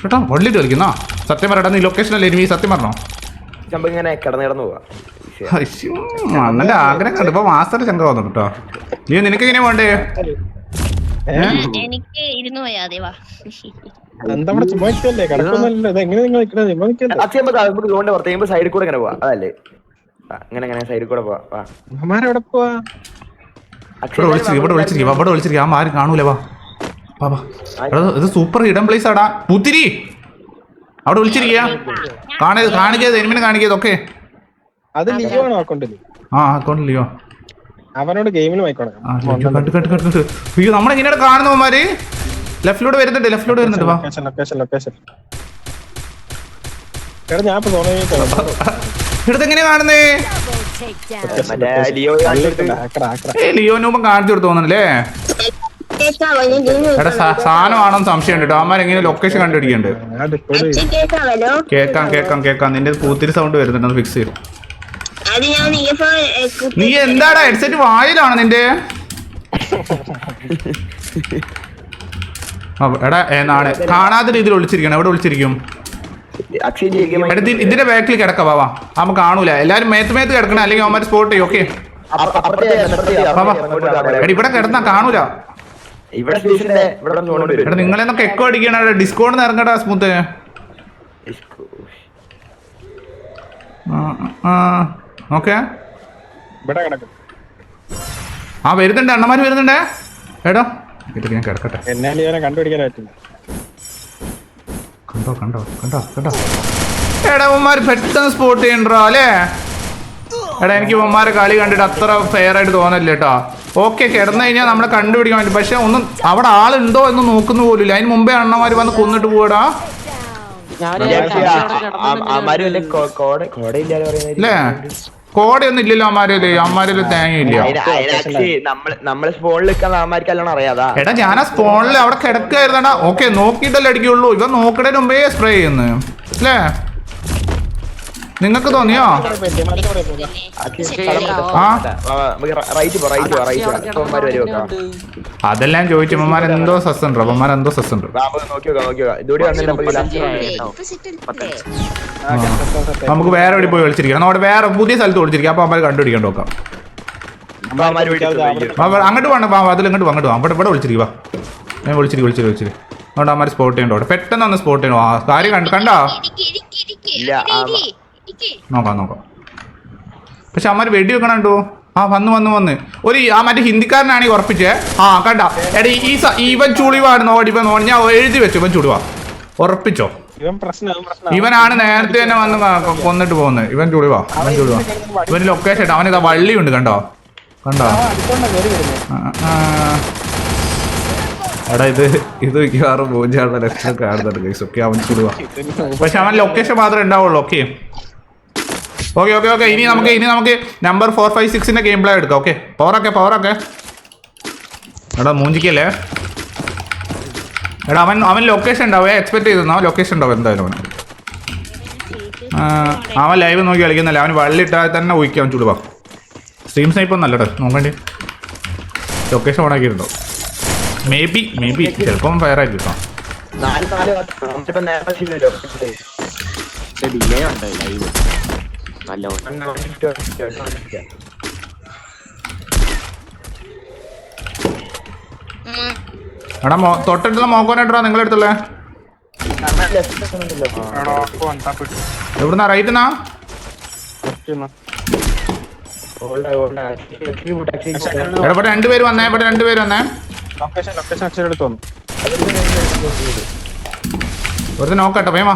ചേട്ടാ വള്ളിട്ട് കളിക്കുന്നോ? സത്യം പറയടാ നീ ലൊക്കേഷൻ അല്ലേ ഇനി സത്യം പറഞ്ഞോ? ഇങ്ങനെ കിടന്നു കിടന്നു പോവാ അണ്ണന്റെ ആഗ്രഹം കണ്ടു. ഇപ്പൊ മാസ്റ്റർ ചങ്ക വന്നു കേട്ടോ. നീ നിനക്ക് എങ്ങനെ വേണ്ടേ എനിക്ക് ഇരുന്ന് വാ. ചുമ്മാ നിൽക്കല്ലേ കിടക്കുന്നല്ലോ എങ്ങനെ നിങ്ങൾ നിൽക്കണത് സൈഡിൽ കൂടെ ഇങ്ങനെ പോവാ. അതല്ലേ അങ്ങനെ അങ്ങനെ ഇങ്ങനെ സൈഡിൽ കൂടെ പോവാ. വാ. അമ്മമാരെവിടെ പോവാ? അക്ഷയ് ഇവിടെ വിളിച്ചിരിക്കും ഇവിടെ വിളിച്ചിരിക്കും വിളിച്ചിരിക്കും. ആ ആരും കാണൂലേ വാ വാ വാ. ഇത് സൂപ്പർ ഹിഡൻ പ്ലേസ് ആടാ. പുത്തിരി. അവിടെ വിളിച്ചിരിക്കുക കാണരുത് കാണിക്കരുത് എനിമിനെ കാണിക്കരുത് ഓക്കെ അത് ലിയോ ആണോ അക്കൗണ്ടിൽ ആ അക്കൗണ്ടില്ലയോ അവനോട് ഗെയിമിൽ അയ്യോ, കണ്ടു കണ്ടു കണ്ടു കണ്ടു അയ്യോ നമ്മളെങ്ങനെയാണ് കാണുന്നവന്മാര് ലെഫ്റ്റിലൂടെ വരുന്നുണ്ട് ലെഫ്റ്റിലൂടെ വരുന്നുണ്ട് വാ. ലൊക്കേഷൻ ലൊക്കേഷൻ എടാ ഞാൻ ഇപ്പൊ തോന്നി ഇടത്ത് എങ്ങനെയാ കാണുന്നേ? ലിയോ ലിയോനൂപം കാണിച്ചു കൊടുത്തു എടാ സാ- സാധനമാണോ സംശയം ഉണ്ട് കേട്ടോ എങ്ങനെ ലൊക്കേഷൻ കണ്ടുപിടിക്കണ്ട് കേക്കാം കേക്കാം കേക്കാം. നിന്റെ കൂത്തിരി സൗണ്ട് വരുന്നുണ്ട്. ഫിക്സ് ചെയ്തു നീ എന്താടാ ഹെഡ്സെറ്റ് വായിലാണ് നിന്റെ? എടാ എന്നാണ് കാണാത്ത രീതിയിൽ ഒളിച്ചിരിക്കണം എവിടെ ഒളിച്ചിരിക്കും ഇതിന്റെ ബാക്കിൽ കിടക്ക. വാ വാ. നമുക്ക് കാണൂല. എല്ലാരും മേത്ത് മേത്ത് കിടക്കണം. അല്ലെങ്കിൽ അവന്മാർ സ്പോട്ട് ചെയ്യും. ഓക്കെ ഇവിടെ കിടന്നാ കാണൂല. ഇവിടെ സ്റ്റേഷന്റെ ഇവിടെ സോൺ എടാ നിങ്ങളെ എന്നൊക്കെ എക്കോ അടിക്കണ ഡിസ്കൗണ്ട് ഇറങ്ങടാ സ്മൂത്ത്. ഓക്കെ ആ വരുന്നുണ്ട് അണ്ണമാര് വരുന്നുണ്ടേ. എടോ. ഞാൻ കിടക്കട്ടെ. കണ്ടുപിടിക്കാൻ പറ്റില്ല കണ്ടോ കണ്ടോ കണ്ടോ കണ്ടോ. എടാ ഉമ്മാര് പെട്ടെന്ന് സ്പോട്ട് ചെയ്യണ്ടോ അല്ലേ? എടാ എനിക്ക് ഉമ്മാരെ കളി കണ്ടിട്ട് അത്ര ഫെയർ ആയിട്ട് തോന്നല്ല കേട്ടോ ഓക്കെ കിടന്നു കഴിഞ്ഞാൽ നമ്മൾ കണ്ടുപിടിക്കാൻ പറ്റും. പക്ഷെ ഒന്നും അവിടെ ആളുണ്ടോ എന്ന് നോക്കുന്നു പോലും അതിന് മുമ്പേ അണ്ണന്മാര് വന്ന് കൊന്നിട്ട് പോടാ അല്ലേ കോടയൊന്നും ഇല്ലല്ലോ അമ്മാരല്ലേ? അമ്മാരല്ലേ തേങ്ങയില്ല. എടാ ഞാൻ ആ സ്പോണിൽ അവിടെ കിടക്കായിരുന്നടാ ഓക്കെ നോക്കിയിട്ടല്ലേ അടിക്കുള്ളൂ ഇവ നോക്കണേ മുമ്പേ സ്പ്രേ ചെയ്യുന്നു. അല്ലേ നിങ്ങൾക്ക് തോന്നിയോ? അതെല്ലാം ചോദിച്ചു അമ്മമാർ എന്തോ സസ്സുണ്ട് അമ്മമാർ എന്തോ സസ്സുണ്ട് നമുക്ക് വേറെ എവിടെ പോയി വിളിച്ചിരിക്കാം അവിടെ വേറെ പുതിയ സ്ഥലത്ത് വിളിച്ചിരിക്കാം അപ്പൊ അമ്മമാർ കണ്ടുപിടിക്കാൻ നോക്കാം. അങ്ങോട്ട് വേണം അതിൽ ഇങ്ങോട്ട് അങ്ങോട്ട് വാ. ഇവിടെ ഇവിടെ വിളിച്ചിരിക്കുക ഞാൻ വിളിച്ചിരി വിളിച്ചിരി വിളിച്ചിരി അതുകൊണ്ട് അമ്മമാർ സ്പോട്ട് ചെയ്യണ്ടോ? അവിടെ പെട്ടെന്ന് ഒന്ന് സ്പോട്ട് ചെയ്യണോ. കാര്യം കണ്ടോ. നോക്കാം. നോക്കാം പക്ഷെ അമ്മമാർ വെടി വെക്കണണ്ടോ ആ വന്ന് വന്ന് വന്ന്. ഒരു ആ മറ്റേ ഹിന്ദിക്കാരനാണ് ഈ ഉറപ്പിച്ചേ. ആ കണ്ട. എടാ ഈ ഇവൻ ചുളിവാണ് നോടി ഇവൻ നോടി ഞാൻ എഴുതി വെച്ചു ഇവൻ ചുളിവാ. ഉറപ്പിച്ചോ? ഇവനാണ് നേരത്തെ തന്നെ വന്ന് കൊന്നിട്ട് പോകുന്നത്. ഇവൻ ചുളിവാ ഇവൻ ചുളിവാ. ഇവന് ലൊക്കേഷൻ ഇട്ട് അവനിതാ വള്ളിയുണ്ട് കണ്ടോ? കണ്ടോ. എടാ ഇത് ഇത് മിക്കവാറും പൂജയുടെ ലക്ഷണം കാണുന്നുണ്ട് ഓക്കെ അവൻ ചുളിവാ. പക്ഷെ അവൻ ലൊക്കേഷൻ മാത്രമേ ഉണ്ടാവുള്ളൂ ഓക്കെ ഓക്കെ ഓക്കെ ഓക്കെ ഇനി നമുക്ക് ഇനി നമുക്ക് നമ്പർ ഫോർ ഫൈവ് സിക്സിന്റെ ഗെയിം പ്ലേ എടുക്കാം. ഓക്കെ പവറൊക്കെ പവറൊക്കെ എടാ മൂഞ്ചിക്കല്ലേ? എടാ അവൻ അവൻ ലൊക്കേഷൻ ഉണ്ടാവും. എക്സ്പെക്ട് ചെയ്തിരുന്നോ ലൊക്കേഷൻ ഉണ്ടാവും എന്തായാലും അവന്. അവൻ ലൈവ് നോക്കി കളിക്കുന്നില്ല. അവൻ വള്ളിട്ടാൽ തന്നെ ഊഹിക്കാം അവൻ ചുടുവാ സ്ട്രീം സ്നൈപ്പ് ഒന്നല്ല കേട്ടോ നോക്കണ്ടി ലൊക്കേഷൻ ഓണാക്കിയിട്ടുണ്ടോ മേ ബി മേ ബി ചിലപ്പം ഫയർ ആയി കിട്ടാം. നാല് നാല് നേരം ഡിലേ ഉണ്ടായി ലൈവ് നല്ലോണം. എടാ തൊട്ടടുത്തുള്ള മോക്കോനായിട്ടാ നിങ്ങളെ അടുത്തുള്ളേ. എവിടുന്നാ റൈറ്റ് എടാ ഇവിടെ രണ്ടുപേര് വന്നേ ഇവിടെ രണ്ടുപേര് വന്നേ. ലൊക്കേഷൻ ലൊക്കേഷൻ അക്ഷരം എടുത്തു വന്നു. ഒരു നോക്കട്ടെ പേമാ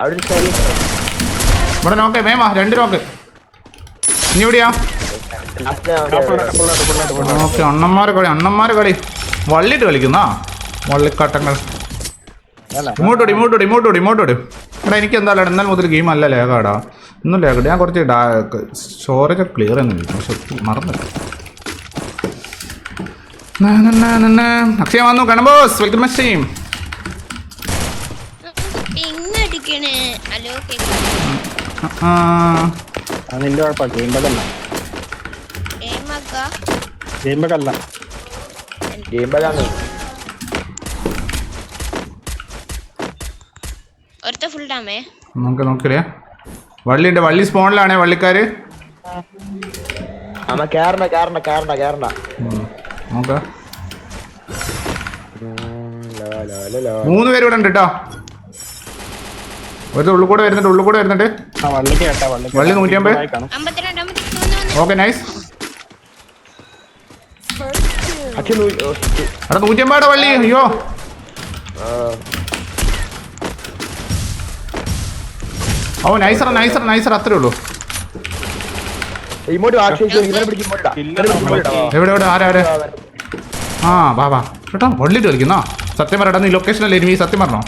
അവിടെ ഇവിടെ നോക്കേ വേമാ രണ്ട് നോക്ക് ഇനി എവിടെയാ ഓക്കെ അണ്ണന്മാരെ കളി അണ്ണന്മാരെ കളി. വള്ളിട്ട് കളിക്കുന്നാ? വള്ളിക്കട്ടങ്ങൾ. ഇങ്ങോട്ടോടി ഇങ്ങോട്ടോടി ഇങ്ങോട്ടോടി ഇങ്ങോട്ടോടി. എടാ എനിക്ക് എന്തായാലും ഇന്നലെ മുതൽ ഗെയിം അല്ല ലേഖാടാ ഒന്നും ലേഖ ഞാൻ കുറച്ച് സ്റ്റോറേജ് ക്ലിയർ എന്ന് പക്ഷെ മറന്നില്ല. അക്ഷയ വന്നു. കണബോസ് വെൽക്കം മസ്റ്റീം പിന്നെ നിന്റെ കുഴപ്പമില്ല ഗെയിം ബഗല്ല ഏമാക്ക ഗെയിം ബഗല്ല ഗെയിം ബഗാണ് ഒരുത്ത ഫുൾ ഡാമേ നമുക്ക് നോക്കില്ലേ? വള്ളിയുണ്ട്. വള്ളി സ്പോണിലാണേ വള്ളിക്കാര്. അമ്മ കേറണ്ട കേറണ്ട കേറണ്ട കേറണ്ട. നോക്ക. മൂന്ന് പേര് ഇവിടെ ഉണ്ട് കേട്ടോ ഒരു ഉള്ളു കൂടെ വരുന്നുണ്ട് ഉള്ളു കൂടെ വരുന്നുണ്ട്. കേട്ടാ വള്ളി വന്ന് ഓക്കെ നൈസ്. അവിടെ നൂറ്റിയമ്പാടെ വള്ളി അയ്യോ. ആ, ഓ നൈസറ നൈസറ നൈസർ അത്രേ ഉള്ളൂ. എവിടെ എവിടെ ആരാ ആ വാ വാ. ചേട്ടാ വള്ളിട്ട് കളിക്കുന്നോ? സത്യം പറയടാ നീ ലൊക്കേഷൻ അല്ലേ? ഇനി സത്യം പറഞ്ഞോ?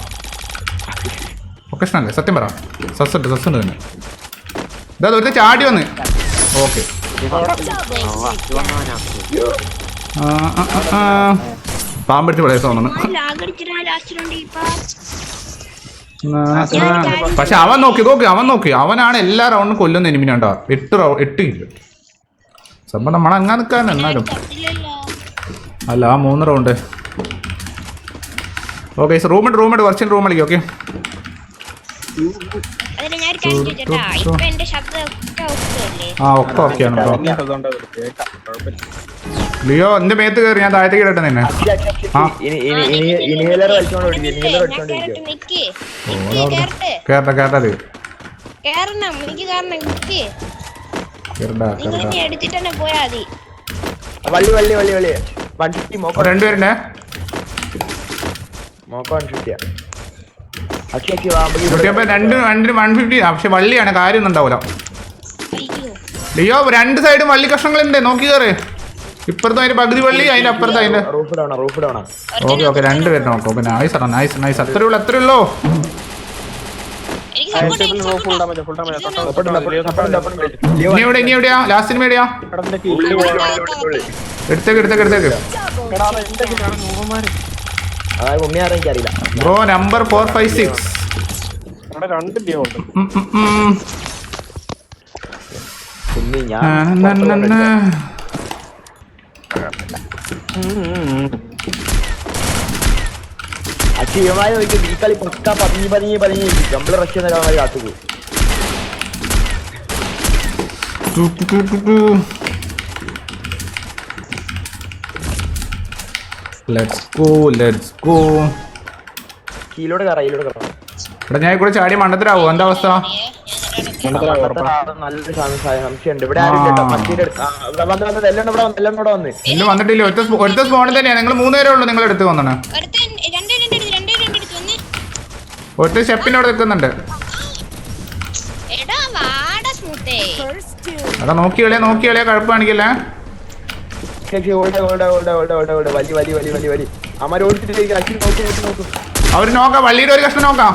ലൊക്കേഷൻ അല്ലേ സത്യം പറ. സസ് ഉണ്ട് സസ് ഉണ്ട് തന്നെ ഇതാ ഒരു ചാടി വന്ന്. ഓക്കെ പാമ്പെടുത്ത് വിളയ തോന്നുന്നു പക്ഷെ അവൻ നോക്കി നോക്കി അവൻ നോക്കി. അവനാണ് എല്ലാ റൗണ്ടും കൊല്ലുന്ന എനിമിനുണ്ടാ എട്ട് റൗ എട്ട് കില്ല് സംഭവം നമ്മൾ അങ്ങനെ നിൽക്കാൻ എന്നാലും. അല്ല ആ മൂന്ന് റൗണ്ട് ഓക്കെ റൂമിട്ട് റൂമിട്ട് കുറച്ചും റൂം കളിക്കും ഓക്കെ അതിന് ഞാൻ ഇപ്പൊ എന്റെ ശബ്ദം ആ ഒക്കെ ഓക്കെയാണ് കുഴപ്പമില്ല. ലിയോ എന്റെ മേത്ത് കയറി ഞാൻ താഴത്തേക്ക് ഇടട്ടെ നിന്നെ. കേറട്ടെ കേറട്ടെ. കേറട്ടെ കേറണം എനിക്ക് കാരണം എടുത്തിട്ട് തന്നെ പോയാ മതി. വള്ളി വള്ളി വള്ളി വള്ളി. വൺ ഫിഫ്റ്റി മോക്കോ രണ്ടുപേരുണ്ടേ മോക്കോ വൺ ഫിഫ്റ്റിയാ അക്ഷയ് അക്ഷയ് വാ നമുക്ക് ഇവിടെ- കുട്ടിയപ്പോ രണ്ട് രണ്ടിന് വൺ ഫിഫ്റ്റി പക്ഷെ വള്ളിയാണ് കാര്യം ഉണ്ടാവൂല. ലിയോ രണ്ട് സൈഡും വള്ളി കഷ്ണങ്ങളുണ്ട്. നോക്കി കയറി ഇപ്പുറത്തെ അതിന്റെ പകുതി വള്ളി അതിന്റെ അപ്പുറത്ത് അതിന്റെ റൂഫ് ഡൗണാ റൂഫ് ഡൗണാ ഓക്കെ ഓക്കെ രണ്ടുപേരും നോക്കാം. ഓക്കെ നൈസ് ആണ് നൈസ് നൈസ് അത്രേ ഉള്ളൂ അത്രേ ഇനി എവിടെ ഇനി എവിടെയാ? ലാസ്റ്റിന് എവിടെയാ? ഉള്ളി. എടുത്തേക്ക് എടുത്തേക്ക് എടുത്തേക്ക്. എടാ അത് എന്റെ കീഴിലാണ് നൂറുമാര് അതായത് ഉമ്മ ആരും എനിക്കറിയില്ല. Bro number four five six രണ്ട് ലീവ് ഉണ്ട്. ഉമ്മി ഞാൻ അക്ഷയമായി നോക്കി ഈ കളി പക്ക പതിഞ്ഞ് പതിഞ്ഞ് പതിഞ്ഞ്. നമ്മൾ റഷ്യ നിലവാരം കാത്തുപോകും ലെറ്റ്സ് ഗോ ലെറ്റ്സ് ഗോ കീലോട് കറ കീലോട് കറ ഇവിടെ ഞാൻ കൂടെ ചാടി മണ്ടത്തിലാവോ എന്താ അവസ്ഥ? ഇല്ല വന്നിട്ടില്ല. ഒറ്റ ഒറ്റ സ്പോണിൽ തന്നെയാ. നിങ്ങൾ മൂന്ന് പേരേ ഉള്ളൂ നിങ്ങൾ എടുത്ത് വന്നേ ഒരുത്തൻ രണ്ടേ രണ്ടെടുത്ത് രണ്ടേ രണ്ടെടുത്ത് വന്ന്. ഒറ്റ സ്റ്റെപ്പിന്റെ അവിടെ നിൽക്കുന്നുണ്ട്. എടാ വാടാ സ്മൂത്തേ. അതാ അവർ നോക്കാം വള്ളിയുടെ ഒരു കഷ്ണം നോക്കാം.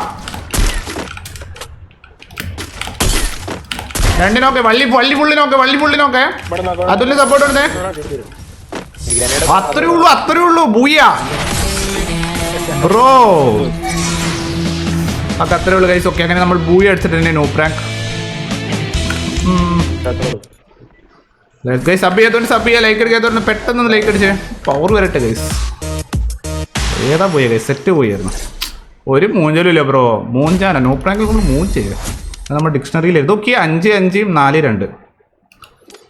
രണ്ട് നോക്കെ വള്ളി വള്ളി പുള്ളി നോക്കെ വള്ളി പുള്ളി നോക്കെ. അതുല്യ സപ്പോർട്ട് എടുത്തേ അത്രേ ഉള്ളൂ അത്രേ ഉള്ളൂ ബൂയ. ബ്രോ അത് അത്രേ ഉള്ളൂ കൈസ് ഓക്കെ അങ്ങനെ നമ്മൾ ബൂയ എടുത്തിട്ടുണ്ട് നോ പ്രാങ്ക് ഗൈസ് സബ് ചെയ്യാത്തോണ്ട് സബ് ചെയ്യാം ലൈക്ക് അടിക്കാത്തോണ്ട് പെട്ടെന്ന് ലൈക്ക് അടിച്ചേ. പവർ വരട്ടെ ഗൈസ് ഏതാ പോയ ഗൈസ് സെറ്റ് പോയായിരുന്നു. ഒരു മൂഞ്ചലും ഇല്ല ബ്രോ മൂഞ്ചാന നോ പ്രാങ്കിൽ കൊണ്ട് മൂഞ്ചേ. അത് നമ്മുടെ ഡിക്ഷണറിയിൽ എഴുതി. ഓക്കെ അഞ്ച് അഞ്ചും നാല് രണ്ട്.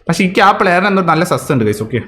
പക്ഷെ എനിക്ക് ആ പ്ലെയറിന് എന്തോ നല്ല സസ് ഉണ്ട് ഗൈസ് ഓക്കെ